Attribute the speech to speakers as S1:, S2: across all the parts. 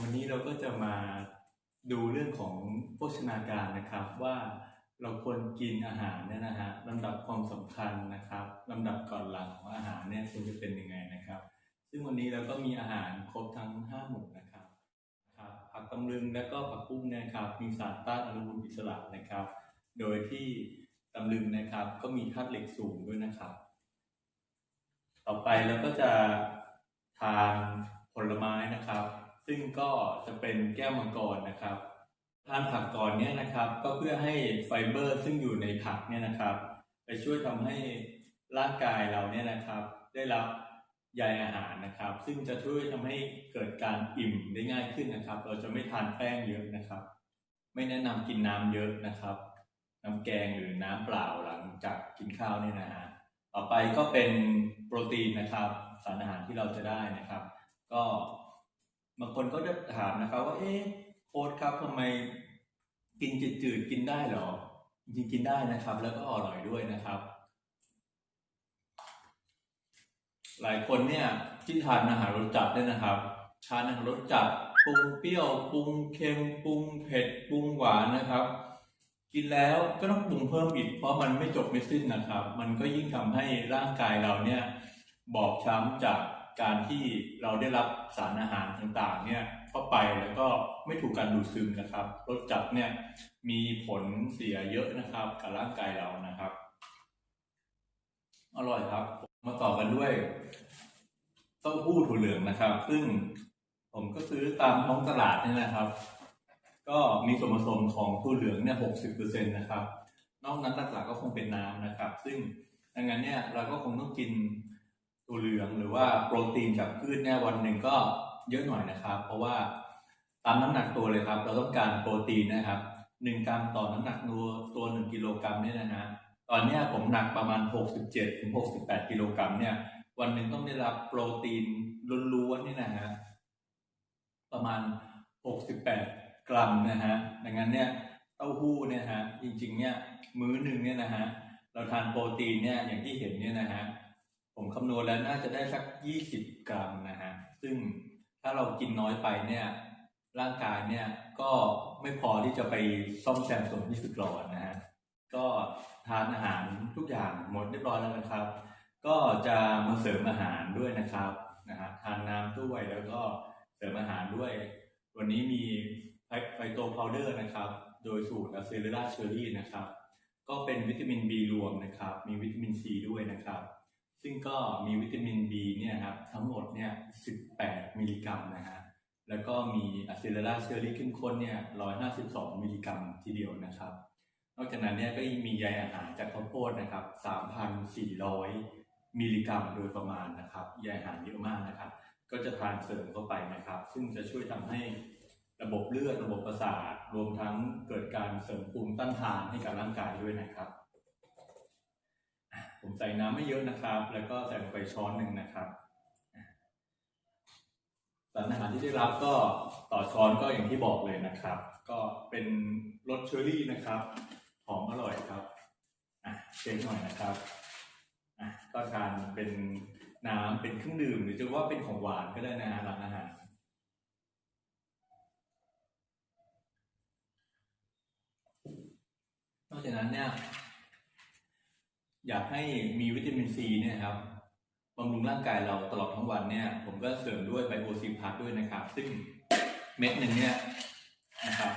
S1: วันนี้เราก็จะมาดูเรื่องของโภชนาการนะครับว่าเราควรกินอาหารเนี่ยนะฮะลำดับความสำคัญนะครับลำดับก่อนหลังของอาหารเนี่ยควรจะเป็นยังไงนะครับ ซึ่งวันนี้เราก็มีอาหารครบทั้งห้าหมู่นะครับครับผักตำลึงและก็ผักบุ้งนยนะครับมีสารต้านอนุมูลอิสระนะครับ โดยที่ตำลึงนะครับก็มีธาตุเหล็กสูงด้วยนะครับ ต่อไปเราก็จะทานผลไม้นะครับ ซึ่งก็จะเป็นแก้วมังกรนะครับทานผักก่อนเนี่ยนะครับก็เพื่อให้ไฟเบอร์ซึ่งอยู่ในผักเนี่ยนะครับ ไปช่วยทำให้ร่างกายเราเนี่ยนะครับ ได้รับใยอาหารนะครับ ซึ่งจะช่วยทำให้เกิดการอิ่มได้ง่ายขึ้นนะครับ เราจะไม่ทานแป้งเยอะนะครับ ไม่แนะนำกินน้ำเยอะนะครับ น้ำแกงหรือน้ำเปล่าหลังจากกินข้าวเนี่ยนะฮะต่อไปก็เป็นโปรตีนนะครับ สารอาหารที่เราจะได้นะครับ ก็ บางคนก็จะถามนะครับว่า เอ๊ะโค้ดครับทำไมกินจืดๆกินได้เหรอ จริงกินได้นะครับ แล้วก็อร่อยด้วยนะครับหลายคนเนี่ยที่ทานอาหารรสจัดเนี่ยนะครับทานอาหารรสจัดปรุงเปรี้ยวปรุงเค็มปรุงเผ็ดปรุงหวานนะครับ กินแล้วก็ต้องปรุงเพิ่มอีกเพราะมันไม่จบไม่สิ้นนะครับ มันก็ยิ่งทำให้ร่างกายเราเนี่ยบอบช้ำจาก การที่เราได้รับสารอาหารต่างๆเนี่ยเข้าไปแล้วก็ไม่ถูกการดูดซึมนะครับรสจัดเนี่ยมีผลเสียเยอะนะครับกับร่างกายเรานะครับ อร่อยครับ มาต่อกันด้วยเต้าหู้ถั่วเหลืองนะครับ ซึ่งผมก็ซื้อตามท้องตลาดนี่นะครับ ก็มีส่วนผสมของถั่วเหลืองเนี่ยหกสิบเปอร์เซ็นตนะครับ นอกนั้นหลักๆก็คงเป็นน้ำนะครับ ซึ่งดังนั้นเนี่ยเราก็คงต้องกิน ถั่วเหลืองหรือว่าโปรตีนจากพืชเนี่ยวันหนึ่งก็เยอะหน่อยนะครับ เพราะว่าตามน้ำหนักตัวเลยครับ เราต้องการโปรตีนนะครับหนึ่งกรัมต่อน้ำหนักตัวตัวหนึ่งกิโลกรัมเนี่ยนะฮะตอนนี้ผมหนักประมาณ 67ถึง68 กิโลกรัมเนี่ย วันหนึ่งต้องได้รับโปรตีนล้วนๆนี่นะฮะประมาณ 68 กรัมนะฮะดังนั้นเนี่ยเต้าหู้เนี่ยฮะจริงๆเนี่ยมื้อหนึ่งเนี่ยนะฮะเราทานโปรตีนเนี่ยอย่างที่เห็นเนี่ยนะฮะ ผมคำนวณแล้วน่าจะได้สัก20กรัมนะฮะ ซึ่งถ้าเรากินน้อยไปเนี่ย ร่างกายเนี่ยก็ไม่พอที่จะไปซ่อมแซมส่วนที่สึกหรอนะฮะ ก็ทานอาหารทุกอย่างหมดเรียบร้อยแล้วนะครับ ก็จะมาเสริมอาหารด้วยนะครับนะฮะทานน้ำด้วยแล้วก็เสริมอาหารด้วย วันนี้มีไฟโตพาวเดอร์นะครับ โดยสูตรอะเซเลราเชอรี่นะครับ ก็เป็นวิตามิน B รวมนะครับ มีวิตามิน C ด้วยนะครับ ซึ่งก็มีวิตามิน B เนี่ยครับทั้งหมดเนี่ย18 มิลลิกรัมนะฮะแล้วก็มีอะซเลราเชอรี่เข้มข้นเนี่ย152 มิลลิกรัมทีเดียวนะครับ นอกจากนั้นเนี่ยก็ยังมีใยอาหารจากข้าวโพดนะครับ 3,400 มิลลิกรัมโดยประมาณนะครับใยอาหารเยอะมากนะครับ ก็จะทานเสริมเข้าไปนะครับ ซึ่งจะช่วยทำให้ระบบเลือดระบบประสาทรวมทั้งเกิดการเสริมภูมิต้านทานให้กับร่างกายด้วยนะครับ ผมใส่น้ำไม่เยอะนะครับ แล้วก็ใส่ลงไปช้อนหนึ่งนะครับสารอาหารที่ได้รับก็ต่อช้อนก็อย่างที่บอกเลยนะครับ ก็เป็นรสเชอร์รี่นะครับหอมอร่อยครับอะเช็คหน่อยนะครับอะก็ทานเป็นน้ำเป็นเครื่องดื่ม หรือจะว่าเป็นของหวานก็ได้นะฮะหลังอาหารนอกจากนั้นเนี่ย อยากให้มีวิตามินซีเนี่ยครับบำรุงร่างกายเราตลอดทั้งวันเนี่ย ผมก็เสริมด้วยไบโอซีพัทด้วยนะครับ ซึ่งเม็ดหนึ่งเนี่ยนะครับ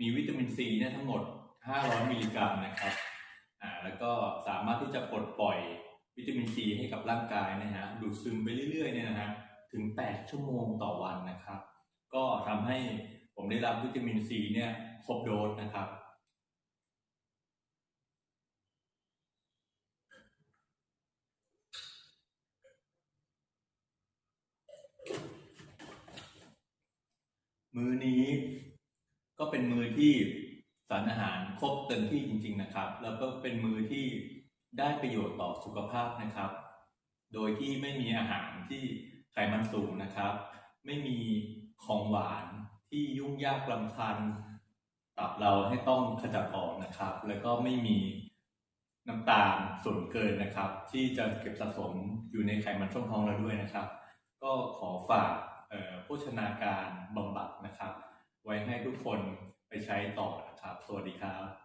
S1: มีวิตามินซีเนี่ยทั้งหมด 500 มิลลิกรัมนะครับอ่าแล้วก็สามารถที่จะปลดปล่อยวิตามินซีให้กับร่างกายนะฮะดูดซึมไปเรื่อยๆเนี่ยนะฮะถึง 8 ชั่วโมงต่อวันนะครับ ก็ทำให้ผมได้รับวิตามินซีเนี่ยครบโดสนะครับ มือนี้ ก็เป็นมือที่สารอาหารครบเต็มที่จริง ๆนะครับ แล้วก็เป็นมือที่ได้ประโยชน์ต่อสุขภาพนะครับ โดยที่ไม่มีอาหารที่ไขมันสูงนะครับ ไม่มีของหวานที่ยุ่งยากลำคันตับเราให้ต้องขจัดออกนะครับ แล้วก็ไม่มีน้ำตาลส่วนเกินนะครับ ที่จะเก็บสะสมอยู่ในไขมันช่องท้องเราด้วยนะครับ ก็ขอฝาก โภชนาการบำบัดนะครับ ไว้ให้ทุกคนไปใช้ต่อนะครับ สวัสดีครับ